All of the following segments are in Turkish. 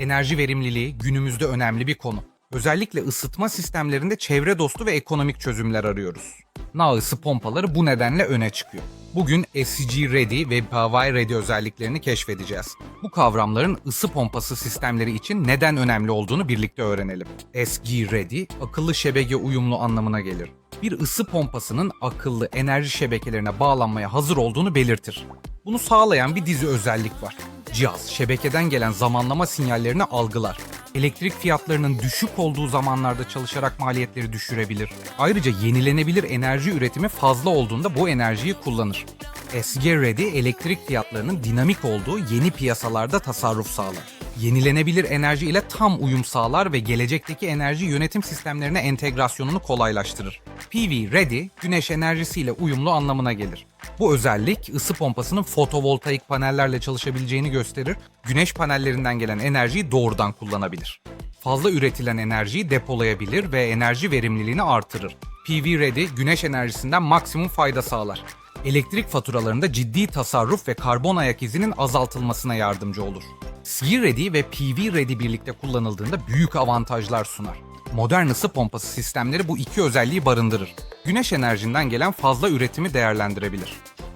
Enerji verimliliği günümüzde önemli bir konu. Özellikle ısıtma sistemlerinde çevre dostu ve ekonomik çözümler arıyoruz. NA ısı pompaları bu nedenle öne çıkıyor. Bugün SCG Ready ve Pavai Ready özelliklerini keşfedeceğiz. Bu kavramların ısı pompası sistemleri için neden önemli olduğunu birlikte öğrenelim. SG Ready, akıllı şebeke uyumlu anlamına gelir. Bir ısı pompasının akıllı enerji şebekelerine bağlanmaya hazır olduğunu belirtir. Bunu sağlayan bir dizi özellik var. Cihaz şebekeden gelen zamanlama sinyallerini algılar. Elektrik fiyatlarının düşük olduğu zamanlarda çalışarak maliyetleri düşürebilir. Ayrıca yenilenebilir enerji üretimi fazla olduğunda bu enerjiyi kullanır. SG Ready elektrik fiyatlarının dinamik olduğu yeni piyasalarda tasarruf sağlar. Yenilenebilir enerji ile tam uyum sağlar ve gelecekteki enerji yönetim sistemlerine entegrasyonunu kolaylaştırır. PV Ready, güneş enerjisiyle uyumlu anlamına gelir. Bu özellik ısı pompasının fotovoltaik panellerle çalışabileceğini gösterir, güneş panellerinden gelen enerjiyi doğrudan kullanabilir. Fazla üretilen enerjiyi depolayabilir ve enerji verimliliğini artırır. PV Ready, güneş enerjisinden maksimum fayda sağlar. Elektrik faturalarında ciddi tasarruf ve karbon ayak izinin azaltılmasına yardımcı olur. CE Ready ve PV Ready birlikte kullanıldığında büyük avantajlar sunar. Modern ısı pompası sistemleri bu iki özelliği barındırır. Güneş enerjinden gelen fazla üretimi değerlendirebilir.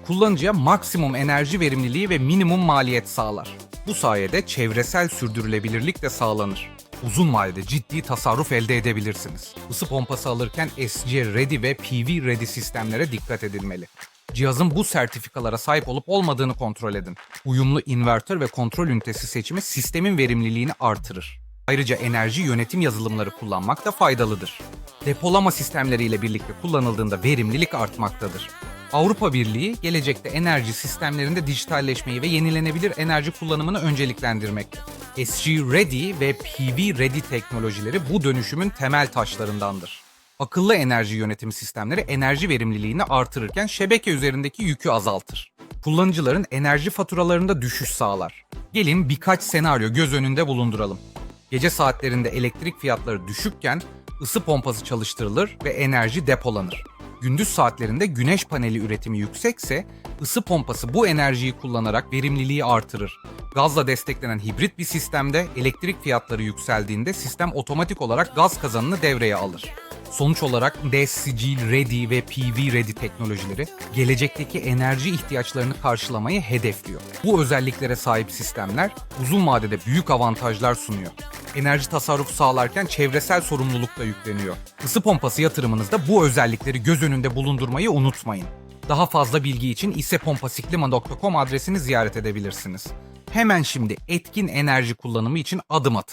Kullanıcıya maksimum enerji verimliliği ve minimum maliyet sağlar. Bu sayede çevresel sürdürülebilirlik de sağlanır. Uzun vadede ciddi tasarruf elde edebilirsiniz. Isı pompası alırken SC Ready ve PV Ready sistemlere dikkat edilmeli. Cihazın bu sertifikalara sahip olup olmadığını kontrol edin. Uyumlu invertör ve kontrol ünitesi seçimi sistemin verimliliğini artırır. Ayrıca enerji yönetim yazılımları kullanmak da faydalıdır. Depolama sistemleriyle birlikte kullanıldığında verimlilik artmaktadır. Avrupa Birliği gelecekte enerji sistemlerinde dijitalleşmeyi ve yenilenebilir enerji kullanımını önceliklendirmekte. SG Ready ve PV Ready teknolojileri bu dönüşümün temel taşlarındandır. Akıllı enerji yönetim sistemleri enerji verimliliğini artırırken şebeke üzerindeki yükü azaltır. Kullanıcıların enerji faturalarında düşüş sağlar. Gelin birkaç senaryo göz önünde bulunduralım. Gece saatlerinde elektrik fiyatları düşükken ısı pompası çalıştırılır ve enerji depolanır. Gündüz saatlerinde güneş paneli üretimi yüksekse ısı pompası bu enerjiyi kullanarak verimliliği artırır. Gazla desteklenen hibrit bir sistemde elektrik fiyatları yükseldiğinde sistem otomatik olarak gaz kazanını devreye alır. Sonuç olarak DSCG Ready ve PV Ready teknolojileri gelecekteki enerji ihtiyaçlarını karşılamayı hedefliyor. Bu özelliklere sahip sistemler uzun vadede büyük avantajlar sunuyor. Enerji tasarrufu sağlarken çevresel sorumluluk da yükleniyor. Isı pompası yatırımınızda bu özellikleri göz önünde bulundurmayı unutmayın. Daha fazla bilgi için isepompasiklima.com adresini ziyaret edebilirsiniz. Hemen şimdi etkin enerji kullanımı için adım atın.